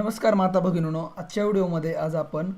नमस्कार माता भगिनीनो आजच्या व्हिडिओमध्ये आज आपण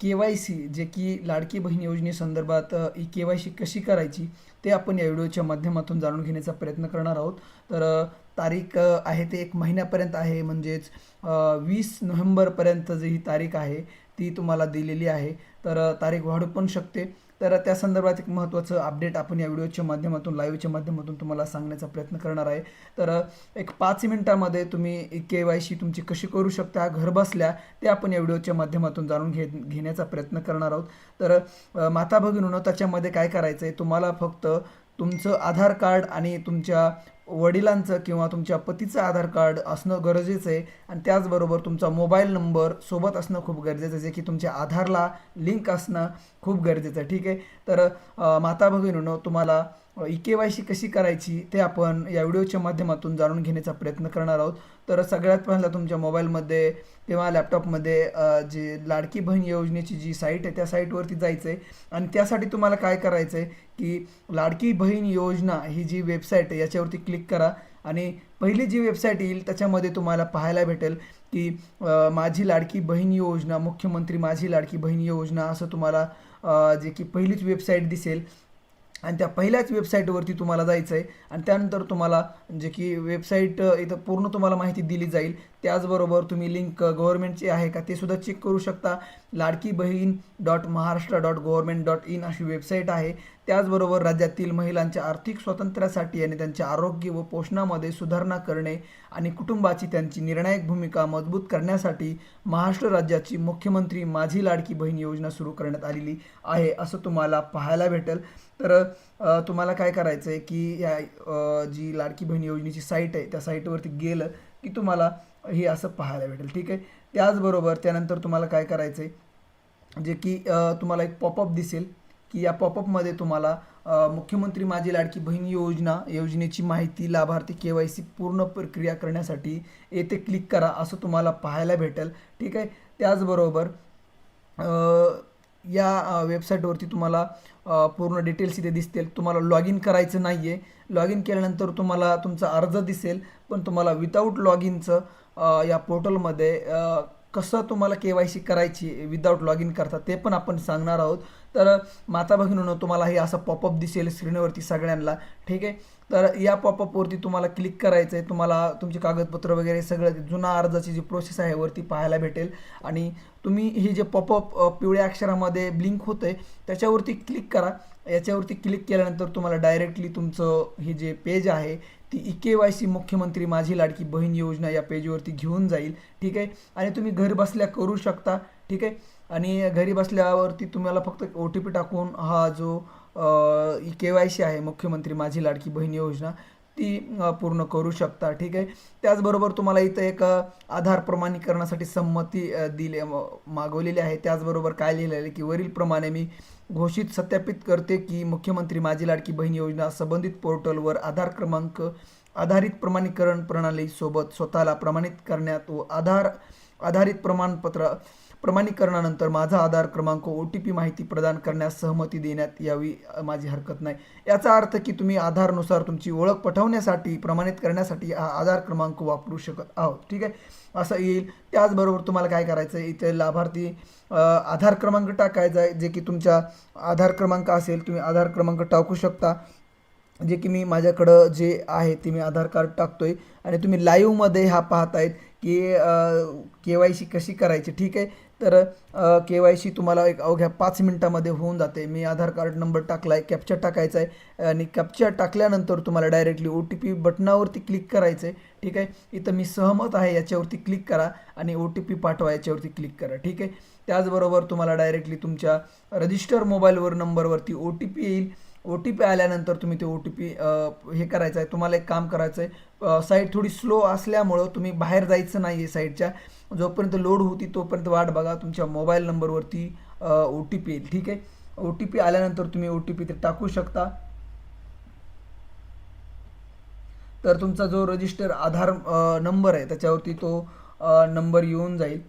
के वाय सी जे की लाडकी बहीण योजनेसंदर्भात ई के वाय सी कशी करायची ते आपण या व्हिडिओच्या माध्यमातून जाणून घेण्याचा प्रयत्न करणार आहोत. तर तारीख आहे ते एक महिन्यापर्यंत आहे म्हणजेच वीस नोव्हेंबरपर्यंत जी ही तारीख आहे ती तुम्हाला दिलेली आहे. तर तारीख वाढू पण शकते. तर त्या संदर्भात एक महत्त्वाचं अपडेट आपण या व्हिडिओच्या माध्यमातून लाईव्हच्या माध्यमातून तुम्हाला सांगण्याचा प्रयत्न करणार आहे. तर एक पाच मिनिटामध्ये तुम्ही के वाय सी तुमची कशी करू शकता घरबसल्या ते आपण या व्हिडिओच्या माध्यमातून जाणून घे घेण्याचा प्रयत्न करणार आहोत. तर माता भगिनीनं त्याच्यामध्ये काय करायचं आहे तुम्हाला फक्त तुमचं आधार कार्ड आणि तुमच्या वडिलांचं किंवा तुमच्या पतीचं आधार कार्ड असणं गरजेचं आहे. आणि त्याचबरोबर तुमचा मोबाईल नंबर सोबत असणं खूप गरजेचं आहे. जे की तुमच्या आधारला लिंक असणं खूप गरजेचं आहे. ठीक आहे? तर माता भगिनीनो तुम्हाला ई के वाय सी कशी करायची ते आपण या व्हिडिओच्या माध्यमातून जाणून घेण्याचा प्रयत्न करणार आहोत. तर सगळ्यात पहिला तुमच्या मोबाईलमध्ये किंवा लॅपटॉपमध्ये जे लाडकी बहीण योजनेची जी साईट आहे त्या साईटवरती जायचं आहे आणि त्यासाठी तुम्हाला काय करायचं आहे की लाडकी बहीण योजना ही जी वेबसाईट आहे याच्यावरती क्लिक करा. आणि पहिली जी वेबसाईट येईल त्याच्यामध्ये तुम्हाला पाहायला भेटेल की माझी लाडकी बहीण योजना मुख्यमंत्री माझी लाडकी बहीण योजना असं तुम्हाला जे की पहिलीच वेबसाईट दिसेल. आणि त्या पहिल्याच वेबसाईटवरती तुम्हाला जायचं आहे आणि त्यानंतर तुम्हाला जे की वेबसाईट इथं पूर्ण तुम्हाला माहिती दिली जाईल. त्याचबरोबर तुम्ही लिंक गव्हर्नमेंटची आहे का ते सुद्धा चेक करू शकता. Ladki Bahin dot Maharashtra dot government dot in अशी वेबसाईट आहे. त्याचबरोबर राज्यातील महिलांच्या आर्थिक स्वातंत्र्यासाठी आणि त्यांच्या आरोग्य व पोषणामध्ये सुधारणा करणे आणि कुटुंबाची त्यांची निर्णायक भूमिका मजबूत करण्यासाठी महाराष्ट्र राज्याची मुख्यमंत्री माझी लाडकी बहीण योजना सुरू करण्यात आलेली आहे असं तुम्हाला पाहायला भेटेल. तर तुम्हाला काय करायचं आहे की या जी लाडकी बहीण योजनेची साईट आहे त्या साईटवरती गेलं की तुम्हाला हे असं पाहायला भेटेल ठीक आहे? त्याचबरोबर त्यानंतर तुम्हाला काय करायचं आहे जे की तुम्हाला एक पॉपअप दिसेल की या पॉपअपमध्ये तुम्हाला मुख्यमंत्री माझी लाडकी बहीण योजना योजनेची माहिती लाभार्थी के वाय सी पूर्ण प्रक्रिया करण्यासाठी येथे क्लिक करा असं तुम्हाला पाहायला भेटेल ठीक आहे? त्याचबरोबर या वेबसाईटवरती तुम्हाला पूर्ण डिटेल्स इथे दिसतील. तुम्हाला लॉग इन करायचं नाही आहे लॉग इन केल्यानंतर तुम्हाला तुमचा अर्ज दिसेल पण तुम्हाला विदाऊट लॉग इनचं या पोर्टलमध्ये कसं तुम्हाला के वाय सी करायची विदाऊट लॉग इन करता ते पण आपण सांगणार आहोत. तर माता भगिनीनं तुम्हाला हे असं पॉपअप दिसेल स्क्रीनवरती सगळ्यांना. ठीक आहे? तर या पॉपअपवरती तुम्हाला क्लिक करायचं आहे तुम्हाला तुमचे कागदपत्र वगैरे सगळं जुना अर्जाची जी प्रोसेस आहे वरती पाहायला भेटेल. आणि तुम्ही हे जे पॉपअप पिवळ्या अक्षरामध्ये ब्लिंक होतं आहे त्याच्यावरती क्लिक करा. याच्यावरती क्लिक केल्यानंतर तुम्हाला डायरेक्टली तुमचं हे जे पेज आहे ती ई के वाय सी मुख्यमंत्री माझी लाडकी बहीण योजना या पेजवरती घेऊन जाईल ठीक आहे? आणि तुम्ही घर बसल्या करू शकता ठीक आहे? आणि घरी बसल्यावरती तुम्हाला फक्त ओ टी पी टाकून हा जो ई के वाय सी आहे मुख्यमंत्री माझी लाडकी बहीण योजना ती पूर्ण करू शकता. ठीक आहे? त्याचबरोबर तुम्हाला इथं एक आधार प्रमाणीकरणासाठी संमती दिली म- मागवलेली आहे. त्याचबरोबर काय लिहिलेलं आहे की वरीलप्रमाणे मी घोषित सत्यापित करते की मुख्यमंत्री माझी लाडकी बहीण योजना संबंधित पोर्टलवर आधार क्रमांक आधारित प्रमाणीकरण प्रणालीसोबत स्वतःला प्रमाणित करण्यात व आधार आधारित प्रमाणपत्र प्रमाणीकरणानंतर माझा आधार क्रमांक ओ टी पी माहिती प्रदान करण्यास सहमती देण्यात यावी माझी हरकत नाही. याचा अर्थ की तुम्ही आधारनुसार तुमची ओळख पटवण्यासाठी प्रमाणित करण्यासाठी हा आधार क्रमांक वापरू शकत आहोत. ठीक आहे? असं येईल. त्याचबरोबर तुम्हाला काय करायचं आहे? इथे लाभार्थी आधार क्रमांक टाकायचा आहे. जे की तुमच्या आधार क्रमांक असेल तुम्ही आधार क्रमांक टाकू शकता. जे की मी माझ्याकडं जे आहे ते मी आधार कार्ड टाकतो आहे आणि तुम्ही लाईव्हमध्ये हा पाहतायत की के वाय सी कशी करायची? ठीक आहे? तर के वाय सी तुम्हाला एक अवघ्या पाच मिनटामध्ये होऊन जाते. मी आधार कार्ड नंबर टाकला आहे कॅप्चर टाकायचा आहे आणि कॅप्चर टाकल्यानंतर तुम्हाला डायरेक्टली ओ टी पी बटनावरती क्लिक करायचं आहे ठीक आहे? इथं मी सहमत आहे याच्यावरती क्लिक करा आणि ओ टी पी पाठवा याच्यावरती क्लिक करा. ठीक आहे? त्याचबरोबर तुम्हाला डायरेक्टली तुमच्या रजिस्टर मोबाईलवर नंबरवरती ओ टी पी येईल. ओ टी पी आल्यानंतर तुम्ही ते ओ टी पी हे करायचं आहे तुम्हाला एक काम करायचं आहे साईट थोडी स्लो असल्यामुळं तुम्ही बाहेर जायचं नाही आहे साईटच्या जोपर्यंत लोड होती तोपर्यंत वाट बघा तुमच्या मोबाईल नंबरवरती ओ टी पी येईल ठीक आहे? ओ टी पी आल्यानंतर तुम्ही ओ टी पी ते टाकू शकता. तर तुमचा जो रजिस्टर आधार नंबर आहे त्याच्यावरती तो नंबर येऊन जाईल.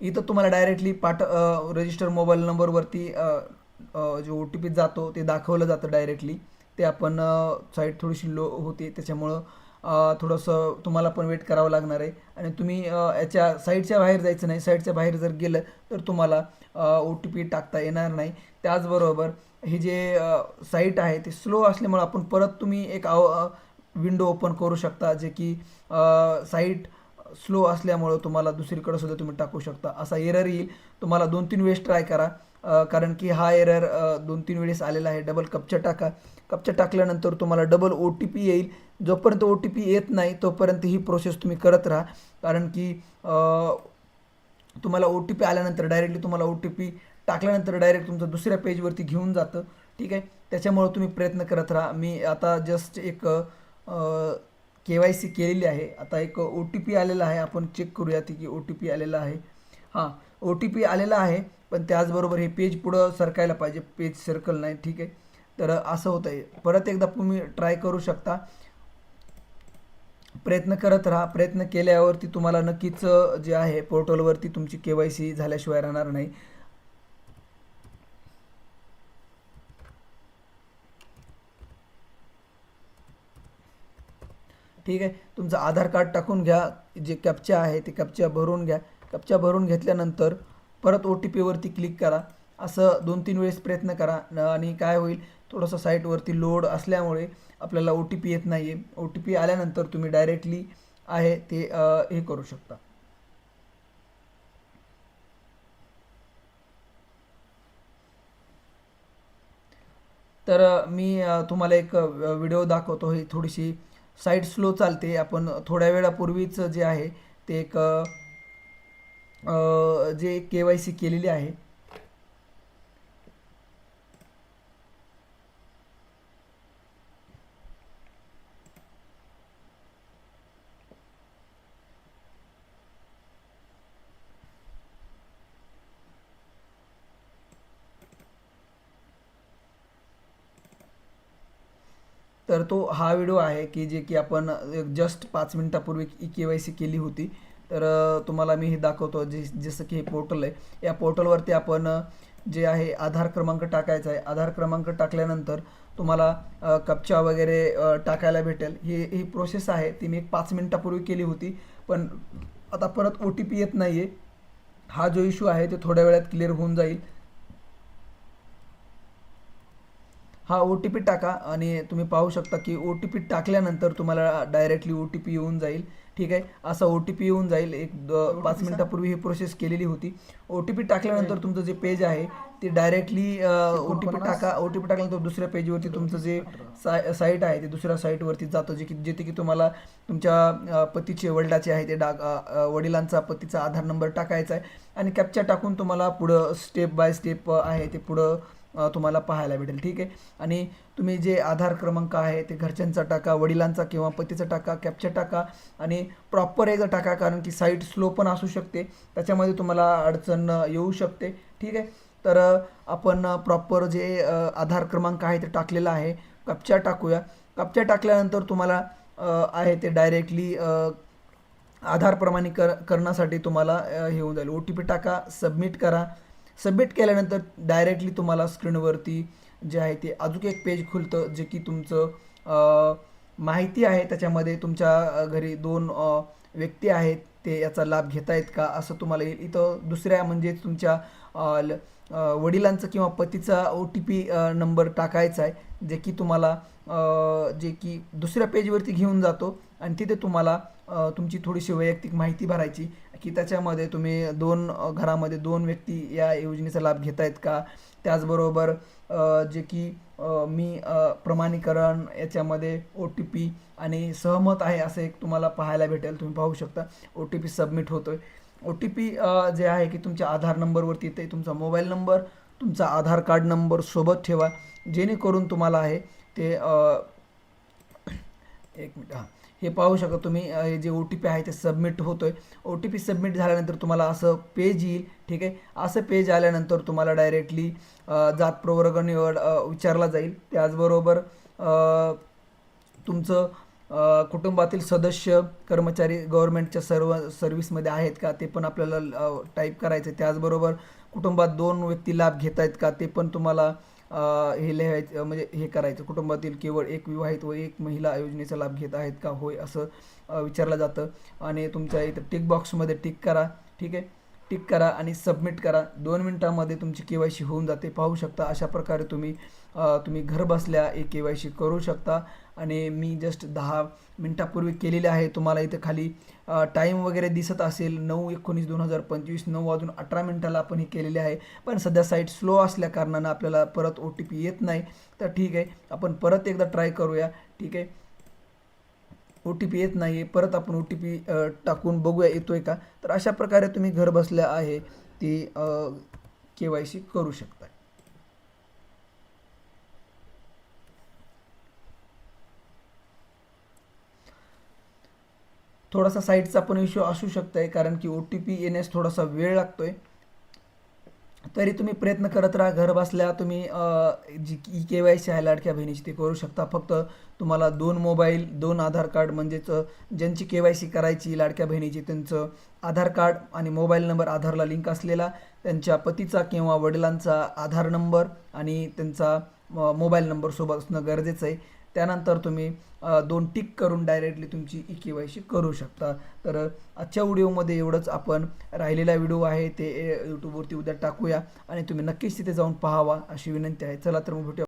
इथं तुम्हाला डायरेक्टली पाठ रजिस्टर मोबाईल नंबरवरती जो ओ टी पी जातो ते दाखवलं जातं डायरेक्टली ते आपण साईट थोडीशी लो होते त्याच्यामुळं थोडंसं तुम्हाला पण वेट करावं लागणार आहे. आणि तुम्ही याच्या साईडच्या बाहेर जायचं नाही. साईडच्या बाहेर जर गेलं तर तुम्हाला ओ टी पी टाकता येणार नाही. त्याचबरोबर हे जे साईट आहे ते स्लो असल्यामुळे आपण परत तुम्ही एक विंडो ओपन करू शकता. जे की साईट स्लो असल्यामुळं तुम्हाला दुसरीकडे सुद्धा तुम्ही टाकू शकता. असा एरर येईल. तुम्हाला दोन तीन वेळेस ट्राय करा. कारण की हा एरर दोन तीन वेळेस आलेला आहे. डबल कपच्या टाका. कपच्या टाकल्यानंतर तुम्हाला डबल ओ टी पी येईल. जोपर्यंत ओ टी पी येत नाही तोपर्यंत ही प्रोसेस तुम्ही करत राहा. कारण की तुम्हाला ओ टी पी आल्यानंतर डायरेक्टली तुम्हाला ओ टी पी टाकल्यानंतर डायरेक्ट तुमचं दुसऱ्या पेजवरती घेऊन जातं. ठीक आहे? त्याच्यामुळं तुम्ही प्रयत्न करत राहा. मी आता जस्ट एक के वाय सी केलेली आहे. आता एक ओ टी पी आलेला आहे. आपण चेक करूया ती की ओ टी पी आलेला आहे. हां ओ टी पी आलेला आहे पण त्याचबरोबर हे पेज पुढं सरकायला पाहिजे. पेज सर्कल नाही ठीक आहे? तर असं होतं आहे परत एकदा तुम्ही ट्राय करू शकता. प्रयत्न करत राहा. प्रयत्न केल्यावरती तुम्हाला नक्कीच जे आहे पोर्टलवरती तुमची के वाय सी झाल्याशिवाय राहणार नाही. ठीक आहे. तुमचं आधार कार्ड टाकून घ्या. जे कॅप्चा आहे ते कॅप्चा भरून घ्या. कॅप्चा भरून घेतल्यानंतर परत ओ टी पीवरती क्लिक करा. असं दोन तीन वेळेस प्रयत्न करा. न- आणि काय होईल? थोडंसं साईटवरती लोड असल्यामुळे आपल्याला ओ टी पी येत नाही आहे ओ टी पी आल्यानंतर तुम्ही डायरेक्टली आहे ते हे करू शकता. तर मी तुम्हाला एक व्हिडिओ दाखवतो. ही थोडीशी साईड स्लो चालते. आपण थोड्या वेळापूर्वीच जे आहे ते एक जे के वाय सी केलेली आहे तर तो हा व्हिडिओ आहे की जे की आपण जस्ट पाच मिनिटापूर्वी ई के वाय सी केली होती. तर तुम्हाला मी हे दाखवतो. जे जसं की हे पोर्टल आहे. या पोर्टलवरती आपण जे आहे आधार क्रमांक टाकायचा आहे. आधार क्रमांक टाकल्यानंतर तुम्हाला कपचा वगैरे टाकायला भेटेल. ही ही प्रोसेस आहे. ती मी एक पाच मिनिटापूर्वी केली होती. पण आता परत ओ टी पी येत नाही आहे हा जो इश्यू आहे ते थोड्या वेळात क्लिअर होऊन जाईल. हा ओ टी पी टाका आणि तुम्ही पाहू शकता की ओ टी पी टाकल्यानंतर तुम्हाला डायरेक्टली ओ टी पी येऊन जाईल. ठीक आहे? असा ओ टी पी येऊन जाईल. एक पाच मिनिटापूर्वी ही प्रोसेस केलेली होती. ओ टी पी टाकल्यानंतर तुमचं जे पेज आहे ते डायरेक्टली ओ टी पी टाका ओ टी पी टाकल्यानंतर दुसऱ्या पेजवरती तुमचं जे साय साईट आहे ते दुसऱ्या साईटवरती जातं जे की जेथे की तुम्हाला तुमच्या पतीचे वडिलाचे आहे ते डाक वडिलांचा पतीचा आधार नंबर टाकायचा आहे आणि कॅप्चा टाकून तुम्हाला पुढं स्टेप बाय स्टेप आहे ते पुढं तुम्हाला पाहायला भेटेल ठीक आहे? आणि तुम्ही जे आधार क्रमांक आहे ते घरच्यांचा टाका वडिलांचा किंवा पतीचा टाका कॅप्चा टाका आणि प्रॉपर एकदा टाका कारण की साईट स्लो पण असू शकते. त्याच्यामध्ये तुम्हाला अडचण येऊ शकते ठीक आहे? तर आपण प्रॉपर जे आधार क्रमांक आहे ते टाकलेला आहे. कपच्या टाकूया. कपच्या टाकल्यानंतर तुम्हाला आहे ते डायरेक्टली आधार प्रमाणीकर करण्यासाठी तुम्हाला हे होऊन जाईल. ओ टी पी टाका सबमिट करा. सबमिट केल्यानंतर डायरेक्टली तुम्हाला स्क्रीनवरती जे आहे ते अजून एक पेज खुलतं जे की तुमचं माहिती आहे. त्याच्यामध्ये तुमच्या घरी दोन व्यक्ती आहेत. ते याचा लाभ घेत आहेत का? असं तुम्हाला येईल. इथं दुसऱ्या म्हणजे तुमच्या वडिलांचं किंवा पतीचा ओ टी पी नंबर टाकायचा आहे जे की तुम्हाला जे की दुसऱ्या पेजवरती घेऊन जातो आणि तिथे तुम्हाला तुमची थोडीशी वैयक्तिक माहिती भरायची की त्याच्यामध्ये तुम्ही दोन घरामध्ये दोन व्यक्ती या योजनेचा लाभ घेत आहेत का? त्याचबरोबर जे की मी प्रमाणीकरण याच्यामध्ये ओ टी पी आणि सहमत आहे असं एक तुम्हाला पाहायला भेटेल तुम्ही पाहू शकता. ओ टी पी सबमिट होतो आहे ओ टी पी जे आहे की तुमच्या आधार नंबरवरती येते तुमचा मोबाईल नंबर तुमचा आधार कार्ड नंबर सोबत ठेवा. जेणेकरून तुम्हाला आहे ते एक मिनिट हां. हे पाहू शकता तुम्ही हे जे ओ टी पी आहे ते सबमिट होतोय. ओ टी पी सबमिट झाल्यानंतर तुम्हाला असं पेज येईल ठीक आहे? असं पेज आल्यानंतर तुम्हाला डायरेक्टली जात प्रवर्ग निवड विचारला जाईल. त्याचबरोबर तुमचं कुटुंबातील सदस्य कर्मचारी गव्हर्नमेंटच्या सर्व सर्व्हिसमध्ये आहेत का? ते पण आपल्याला टाईप करायचं आहे त्याचबरोबर कुटुंबात दोन व्यक्ती लाभ घेत आहेत का? ते पण तुम्हाला हे लिहायचं म्हणजे हे करायचं. कुटुंबातील केवळ एक विवाहित व एक महिला योजनेचा लाभ घेत आहेत का? होय असं विचारलं जातं. आणि तुमच्या इथं टिक बॉक्समध्ये टिक करा. ठीक आहे? टिक करा आणि सबमिट करा. दोन मिनटामध्ये तुमची के वाय सी होऊन जाते. पाहू शकता अशा प्रकारे तुम्ही तुम्ही घर बसल्या एक के वाय सी करू शकता. आणि मी जस्ट दहा मिनटापूर्वी केलेले आहे. तुम्हाला इथं खाली टाईम वगैरे दिसत असेल. नऊ एकोणीस दोन हजार पंचवीस नऊ वाजून अठरा मिनटाला आपण हे केलेले आहे. पण सध्या साईट स्लो असल्या कारणानं आपल्याला परत ओ टी पी येत नाही. तर ठीक आहे. आपण परत एकदा ट्राय करूया. ठीक आहे. ओ टी पी येत नाही आहे परत आपण ओ टी पी टाकून बघूया येतो आहे का? तर अशा प्रकारे तुम्ही घर बसल्या आहे ती के वाय सी करू शकता थोडासा साईटचा पण इश्यू असू शकतोय कारण की ओ टी पी येण्यास थोडासा वेळ लागतोय. तरी तुम्ही प्रयत्न करत राहा घर बसल्या तुम्ही जी ई के वाय सी आहे लाडक्या बहिणीची ते करू शकता. फक्त तुम्हाला दोन मोबाईल दोन आधार कार्ड म्हणजेच ज्यांची के वाय सी करायची लाडक्या बहिणीची त्यांचं आधार कार्ड आणि मोबाईल नंबर आधारला लिंक असलेला त्यांच्या पतीचा किंवा वडिलांचा आधार नंबर आणि त्यांचा मोबाईल नंबर सोबत असणं गरजेचं आहे. त्यानंतर तुम्ही दोन टिक करून डायरेक्टली तुमची ई के वाय सी करू शकता. तर आजच्या व्हिडिओमध्ये एवढंच. आपण राहिलेला व्हिडिओ आहे ते यूट्यूबवरती उद्या टाकूया. आणि तुम्ही नक्कीच तिथे जाऊन पाहावा अशी विनंती आहे. चला तर मग भेटूया.